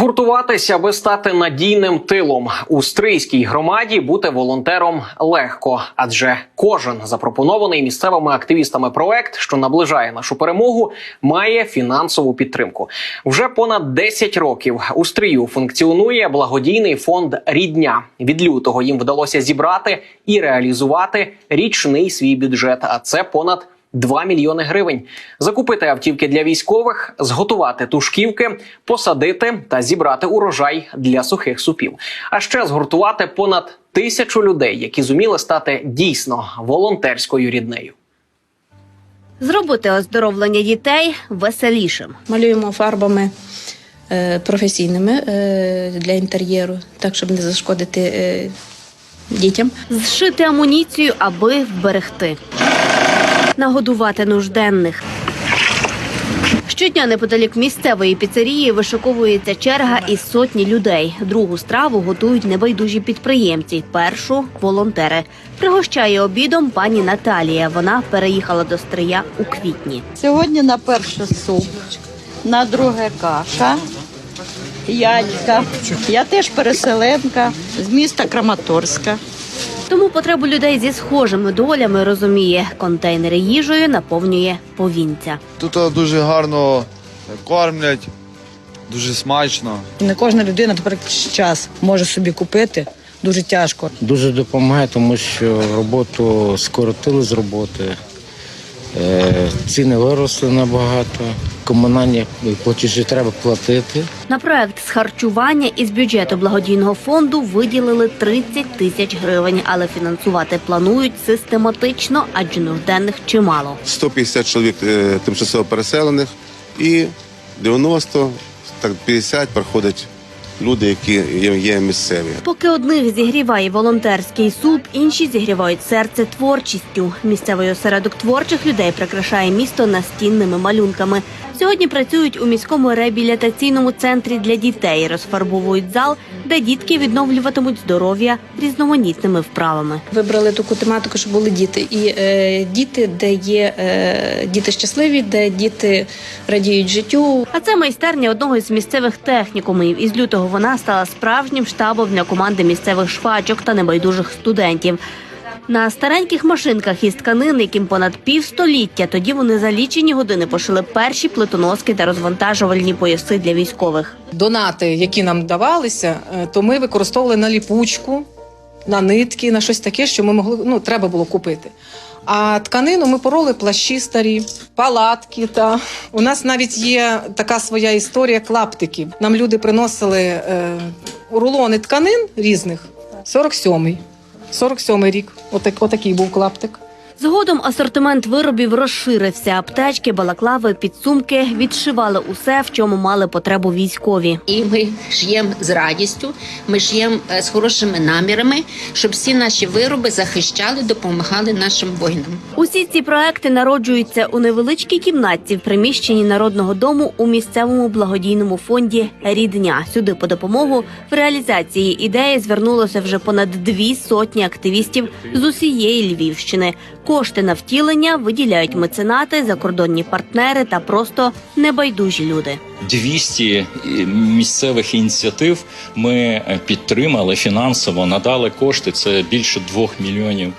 Згуртуватися, аби стати надійним тилом у стрийській громаді, бути волонтером легко, адже кожен запропонований місцевими активістами проект, що наближає нашу перемогу, має фінансову підтримку. Вже понад 10 років у стрию функціонує благодійний фонд Рідня. Від лютого їм вдалося зібрати і реалізувати річний свій бюджет. А це понад 2 мільйони гривень. Закупити автівки для військових, зготувати тушківки, посадити та зібрати урожай для сухих супів. А ще згуртувати понад тисячу людей, які зуміли стати дійсно волонтерською ріднею. Зробити оздоровлення дітей веселішим. Малюємо фарбами е, професійними е, для інтер'єру, так щоб не зашкодити е, дітям. Зшити амуніцію, аби вберегти. Нагодувати нужденних. Щодня неподалік місцевої піцерії вишиковується черга із сотні людей. Другу страву готують небайдужі підприємці. Першу волонтери. Пригощає обідом пані Наталія. Вона переїхала до Стрия у квітні. Сьогодні на перше суп, на друге каша, ядька. Я теж переселенка з міста Краматорська. Тому потребу людей зі схожими долями розуміє. Контейнери їжею наповнює повінця. Тут е, дуже гарно кормлять, дуже смачно. Не кожна людина тепер час може собі купити. Дуже тяжко. Дуже допомагає, тому що роботу скоротили з роботи, е, ціни виросли набагато, комунальні платежі треба платити. На проект з харчування із бюджету благодійного фонду виділили 30 тисяч гривень, але фінансувати планують систематично, адже нужденних чимало. 150 чоловік е, тимчасово переселених і 90, так 50 приходять люди, які є, місцеві. Поки одних зігріває волонтерський суп, інші зігрівають серце творчістю. Місцевий осередок творчих людей прикрашає місто настінними малюнками. Сьогодні працюють у міському реабілітаційному центрі для дітей, розфарбовують зал, де дітки відновлюватимуть здоров'я різноманітними вправами. Вибрали таку тематику, щоб були діти. І е, діти, де є е, діти щасливі, де діти радіють життю. А це майстерня одного із місцевих технікумів. Із лютого вона стала справжнім штабом для команди місцевих швачок та небайдужих студентів. На стареньких машинках із тканин, яким понад півстоліття, тоді вони за лічені години пошили перші плитоноски та розвантажувальні пояси для військових. донати, які нам давалися, е, то ми використовували на ліпучку, на нитки, на щось таке, що ми могли ну треба було купити. А тканину ми пороли плащі старі, палатки. Та у нас навіть є така своя історія клаптиків. Нам люди приносили е, рулони тканин різних. 47-й. 47-й рік. Отак, отакий був клаптик. Згодом асортимент виробів розширився. Аптечки, балаклави, підсумки відшивали усе, в чому мали потребу військові. І ми ш'ємо з радістю, ми ш'ємо е, з хорошими намірами, щоб всі наші вироби захищали, допомагали нашим воїнам. Усі ці проекти народжуються у невеличкій кімнатці в приміщенні народного дому у місцевому благодійному фонді Рідня. Сюди по допомогу в реалізації ідеї звернулося вже понад дві сотні активістів з усієї Львівщини. Кошти на втілення виділяють меценати, закордонні партнери та просто небайдужі люди. 200 місцевих ініціатив ми е, підтримали фінансово, надали кошти. Це більше 2 мільйонів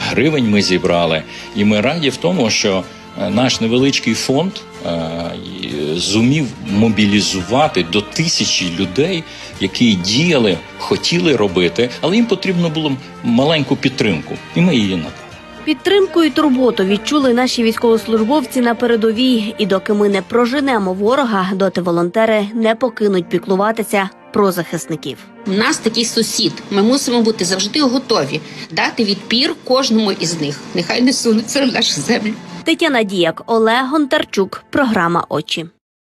гривень. Ми зібрали, і ми раді в тому, що е, наш невеличкий фонд е, зумів мобілізувати до тисячі людей, які діяли, хотіли робити, але їм потрібно було маленьку підтримку, і ми її надали. Підтримку і турботу відчули наші військовослужбовці на передовій. І доки ми не проженемо ворога, доти волонтери не покинуть піклуватися про захисників. У нас такий сусід. Ми мусимо бути завжди готові дати відпір кожному із них. Нехай не сунуться в нашу землю. Тетяна Діяк, Олег Гонтарчук. Програма Очі.